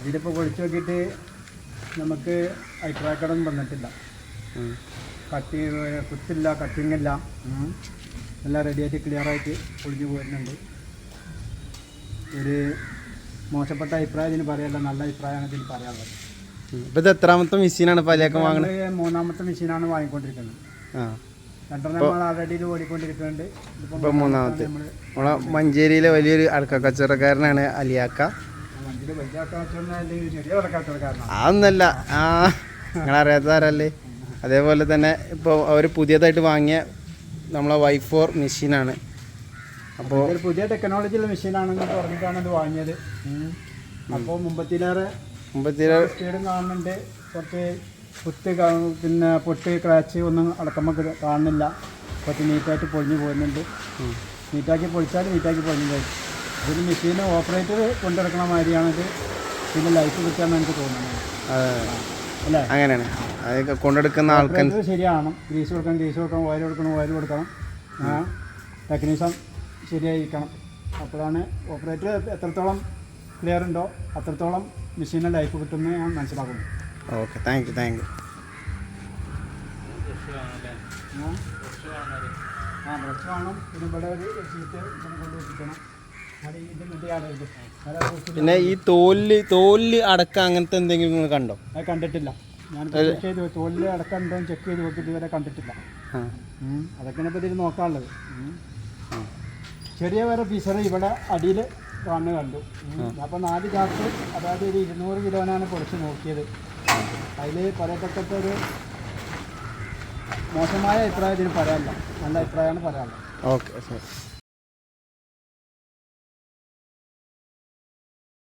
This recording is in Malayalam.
ഇതിലിപ്പോൾ കുഴിച്ചു നോക്കിയിട്ട് നമുക്ക് അഭിപ്രായക്കടം വന്നിട്ടില്ല. കട്ടി കുത്തില്ല കട്ടിങ് ഇല്ല. എല്ലാം റെഡിയായിട്ട് ക്ലിയർ ആയിട്ട് പൊളിഞ്ഞു പോരുന്നുണ്ട്. ഒരു മോശപ്പെട്ട അഭിപ്രായം ഇതിന് പറയല്ല നല്ല അഭിപ്രായമാണ് ഇതിന് പറയാനുള്ളത്. ഇപ്പൊ ഇത് എത്രാമത്തെ മെഷീനാണ് പലയൊക്കെ വാങ്ങണത്? നമ്മൾ മൂന്നാമത്തെ മെഷീനാണ് വാങ്ങിക്കൊണ്ടിരിക്കുന്നത്. ആ. മൂന്നാമത്തെ നമ്മളെ മഞ്ചേരിയിലെ വലിയൊരു അടക്ക കച്ചവടക്കാരനാണ് അലിയാക്ക. അതൊന്നല്ല. ആ നിങ്ങൾ അറിയാത്തവരല്ലേ അതേപോലെ തന്നെ ഇപ്പോൾ അവർ പുതിയതായിട്ട് വാങ്ങിയ നമ്മളെ വൈ ഫോർ മെഷീനാണ് അപ്പോൾ ടെക്നോളജി പുതിയ ടെക്നോളജിയുള്ള മെഷീനാണെന്ന് പറഞ്ഞിട്ടാണ് ഇത് വാങ്ങിയത്. അപ്പോൾ മുമ്പത്തിലേറെ മുമ്പത്തിലേറെ സ്പീഡും കാണുന്നുണ്ട്. കുറച്ച് കുത്ത് പിന്നെ പൊട്ടി ക്രാച്ച് ഒന്നും അടക്കമ്മക്ക് കാണുന്നില്ല. കുറച്ച് നീറ്റായിട്ട് പൊളിഞ്ഞു പോകുന്നുണ്ട്. നീറ്റാക്കി പൊളിച്ചാൽ നീറ്റാക്കി പൊളിഞ്ഞു പോകും. ഇതിന് മെഷീൻ ഓപ്പറേറ്റർ കൊണ്ടിറക്കണ മാതിരിയാണിത്. പിന്നെ ലൈഫ് കിട്ടാന്ന് എനിക്ക് തോന്നുന്നത് അല്ലേ? അങ്ങനെയാണ്. അതൊക്കെ കൊണ്ടെടുക്കുന്ന ആൾക്കാർ ശരിയാണ്. ഗ്രീസ് കൊടുക്കണം ഗ്രീസ് കൊടുക്കണം ഓയിൽ കൊടുക്കണം ഓയിൽ കൊടുക്കണം. ടെക്നീഷ്യൻ ശരിയായിരിക്കണം. അപ്പോഴാണ് ഓപ്പറേറ്റർ എത്രത്തോളം ക്ലിയർ ഉണ്ടോ അത്രത്തോളം മെഷീനിൽ ലൈഫ് കിട്ടുമെന്ന് ഞാൻ മനസ്സിലാക്കുന്നു okay thank you thank you ആ? ആ ബ്രഷ് വേണം പിന്നെ ഇവിടെ ഒരു ഷീറ്റ് ഈ തോലിൽ തോലിൽ അടക്ക അങ്ങനത്തെ എന്തെങ്കിലും നിങ്ങൾ കണ്ടോ? അത് കണ്ടിട്ടില്ല. ഞാൻ ചെക്ക് ചെയ്ത് തോലിൽ അടക്കം ഉണ്ടോ ചെക്ക് ചെയ്ത് നോക്കിയിട്ട് ഇതുവരെ കണ്ടിട്ടില്ല. ആ. പറ്റി അതൊക്കെയാണ് ഇപ്പോൾ ഇതിൽ നോക്കാനുള്ളത്. ചെറിയ വേറെ പീസർ ഇവിടെ അടിയിൽ കാണുന്ന കണ്ടു. അപ്പോൾ നാല് ചാക്ക് അതായത് ഒരു ഇരുന്നൂറ് കിലോനാണ് കുറച്ച് നോക്കിയത്. അതിൽ പറയപ്പെട്ട ഒരു മോശമായ അഭിപ്രായം ഇതിന് പറയാനില്ല. നല്ല അഭിപ്രായമാണ് പറയാനുള്ളത്. ഓക്കെ ശരി.